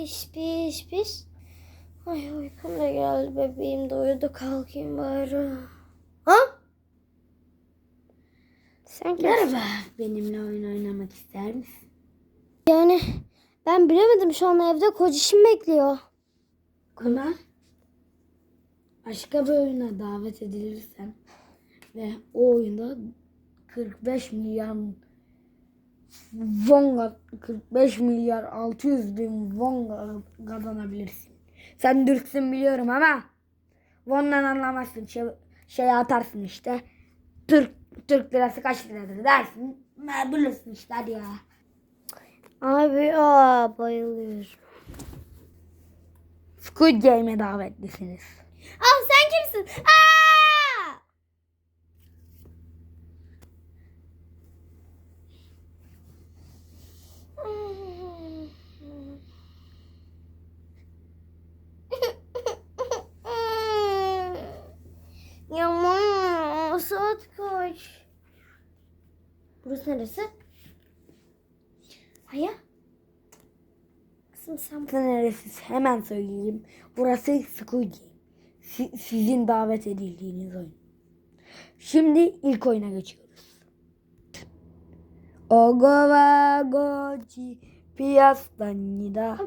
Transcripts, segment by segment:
Piş piş piş. Ay uykum da geldi bebeğim de uyudu kalkayım bari. Ha? Sen? Merhaba. Benimle oyun oynamak ister misin? Yani ben bilemedim şu an evde kocişim bekliyor. Ama başka bir oyuna davet edilirsen ve o oyunda 45 milyar won 45 milyar 600 bin won kazanabilirsin. Sen Türksün biliyorum ama won'dan anlamazsın. Şey, şey atarsın işte. Türk Türk lirası kaç liradır dersin. Ne bilirsin işte hadi ya. Abi aa bayılıyorum. Squid Game'e davetlisiniz. Ah sen kimsin? Aa! Ya mama saat kaç? Burası neresi? Aya? Kızım sen Burası neresi? Hemen söyleyeyim. Burası Squid. Si- sizin davet edildiğiniz oyun. Şimdi ilk oyuna geçiyoruz. Ogowa gochi piastanida.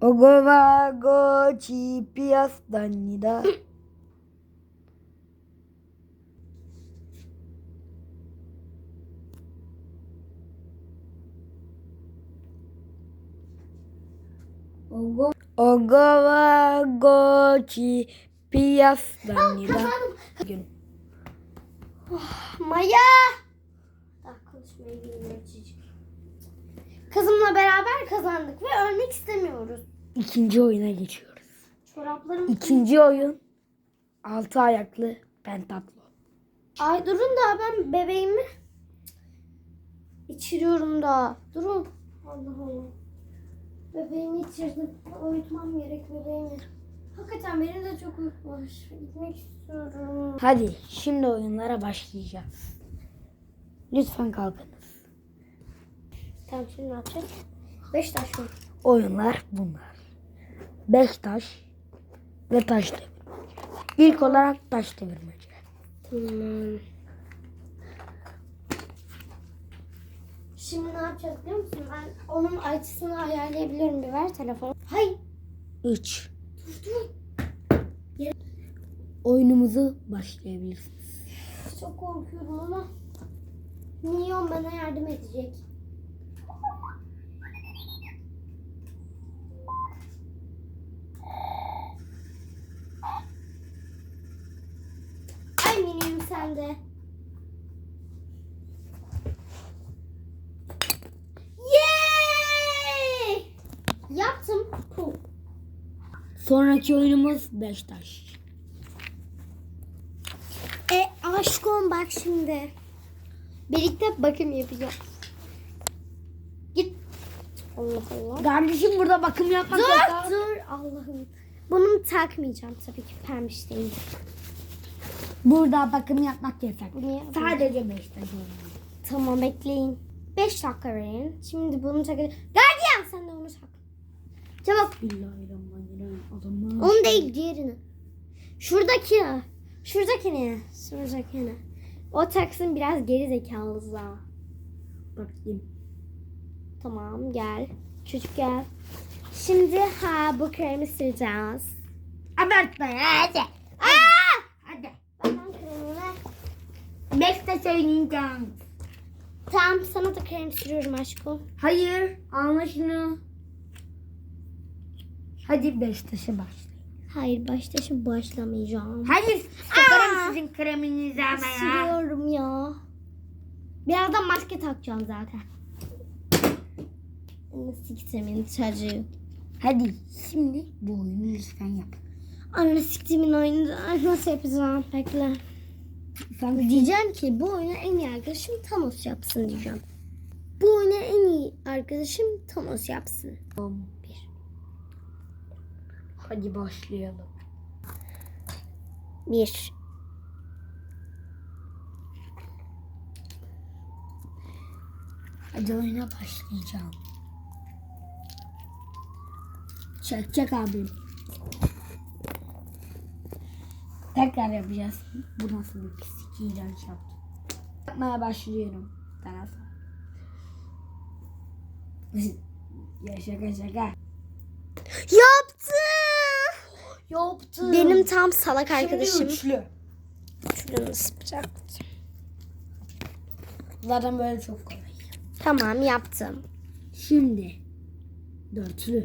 Ogowa gochi piastanida. Ogo- Ogowa gochi piastanida. Gün. Maya. Konuşmayı bilmiyor çocuk. Kızımla beraber kazandık ve ölmek istemiyoruz. İkinci oyuna geçiyoruz. Çoraplarım... İkinci oyun altı ayaklı pentatlo. Ay durun da ben bebeğimi içiriyorum da. Durun. Allah Allah. Bebeğimi içirdim. Uyutmam gerek bebeğimi. Hakikaten benim de çok uykum var. Gitmek istiyorum. Hadi şimdi oyunlara başlayacağız. Lütfen kalkınız. Tamam şimdi ne yapacağız? Beş taş mı? Oyunlar bunlar. Beş taş ve taş devirmece. İlk olarak taş devirmece. Tamam. Şimdi ne yapacağız biliyor musun? Ben onun açısını ayarlayabiliyorum. Bir ver telefonu. Hay. Üç. Dur dur. Oyunumuzu başlayabilirsiniz. Çok korkuyorum ama Minyon bana yardım edecek. Ay Minyon sen de. Yay! Yaptım. Puh. Sonraki oyunumuz beş taş. E aşkım bak şimdi. Birlikte bakım yapacağız. Git. Allah Allah. Kardeşim burada bakım yapmak Dur yasak. dur Allah'ım. Bunu takmayacağım tabii ki pembiş değil. Burada bakım yapmak yasak. Niye? Sadece beş taş oyunu. Tamam bekleyin. 5 dakika verin. Şimdi bunu takacağım. Gardiyan sen de onu tak. Çabuk. Bismillahirrahmanirrahim. Onu değil diğerini. Şuradaki. Şuradakini. Şuradakini. O taksın biraz geri zekalı za. bakayım. Tamam gel. Çocuk gel. Şimdi ha bu kremi süreceğiz. Abartma hadi. Aa! Hadi. Benden kremi ver. Beş taş oynayacağım. Tamam sana da krem sürüyorum aşkım. Hayır. Anla şunu. Hadi beş taşı başlayın. Hayır şimdi başlamayacağım. Hadi sokarım sizin kreminizi ama ya. Sürüyorum ya. Birazdan maske takacağım zaten. Nasıl gitsemin çocuğu. Hadi şimdi bu oyunu lütfen yap. Anne siktimin oyunu Ay, nasıl yapacağım bekle. Sen Diyeceğim ki bu oyunu en iyi arkadaşım Thanos yapsın diyeceğim. Bu oyunu en iyi arkadaşım Thanos yapsın. Bir. Hadi başlayalım. Bir. Hadi oyuna başlayacağım. Çek çek abi. Tekrar yapacağız. Bu nasıl bir pislik iğrenç yaptım. Yapmaya başlıyorum. Sana Ya şaka şaka. Yaptı. Yaptım. Benim tam salak arkadaşım. Şimdi üçlü. Şunu nasıl? Zaten böyle çok kolay. Tamam yaptım. Şimdi dörtlü.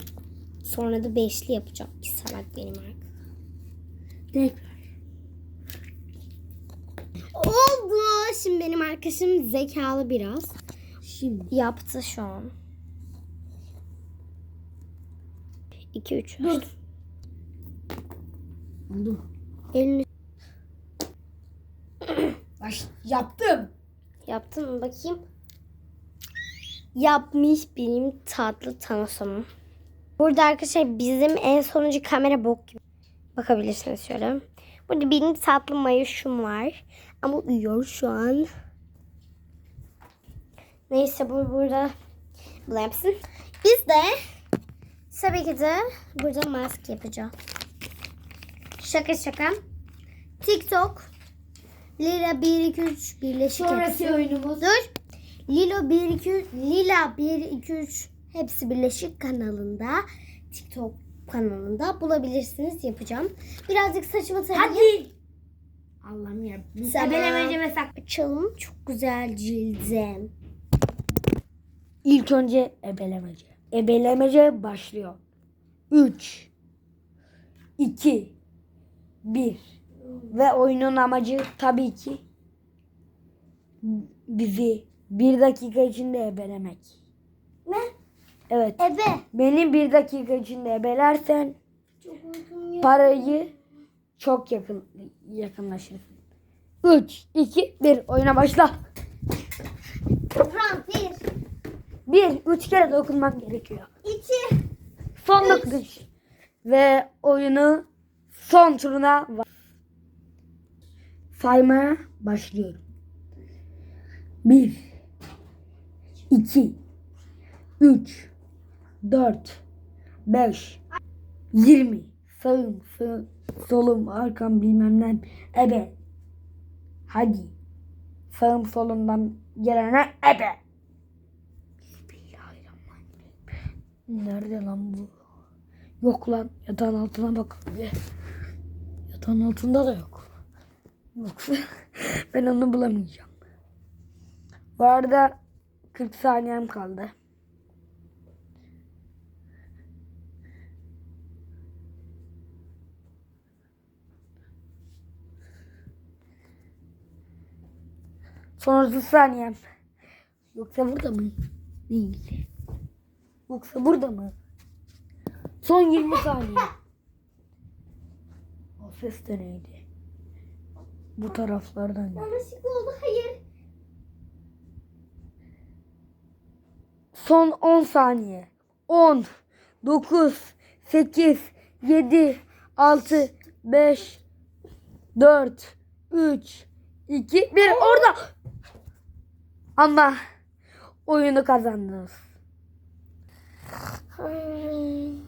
Sonra da beşli yapacağım. Bir salak benim arkadaşım. Tekrar. Oldu. Şimdi benim arkadaşım zekalı biraz. Şimdi Yaptı şu an. 2 3 dur. Oldu. Elini Baş yaptım. yaptın mı bakayım? Yapmış benim tatlı tanısım. Burada arkadaşlar bizim en sonuncu kamera bok gibi. Bakabilirsiniz şöyle. Burada benim tatlı mayuşum var. Ama uyuyor şu an. Neyse bu burada bu yapsın. Biz de tabii ki de burada mask yapacağız. Şaka şaka. TikTok Lila 1 2 3 birleşik Sonraki hepsi. oyunumuz. Dur. Lilo 1 2 3 Lila 1 2 3 hepsi birleşik kanalında TikTok kanalında bulabilirsiniz yapacağım. Birazcık saçımı tarayayım. Hadi. Allah'ım ya. Tamam. ebelemece mesela. Açalım. Çok güzel cildim. İlk önce ebelemece. Ebelemece başlıyor. 3 2 1 Ve oyunun amacı tabii ki bizi bir dakika içinde ebelemek. Ne? Evet. Ebe. Beni bir dakika içinde ebelersen Çok parayı çok yakın yakınlaşırsın. 3 2 1 oyuna başla. Round 1 Bir, üç kere dokunmam gerekiyor. 2 Son dokunuş. Ve oyunu son turuna saymaya başlıyorum. Bir, iki, üç, dört, beş, yirmi. Sağım, sağım, solum, arkam bilmem ne. Ebe. Hadi. Sağım solumdan gelene ebe. Nerede lan bu? Yok lan. Yatağın altına bak. Yatağın altında da yok. Yoksa ben onu bulamayacağım. Bu arada 40 saniyem kaldı. Son 30 saniyem. Yoksa burada mı? Değil. Yoksa burada mı? Son 20 saniye. O ses de neydi? Bu taraflardan. geldi. Yanlışlıkla oldu. Hayır. Son 10 saniye. 10, 9, 8, 7, 6, 5, 4, 3, 2, 1. Orada. Ama oyunu kazandınız. Hmm.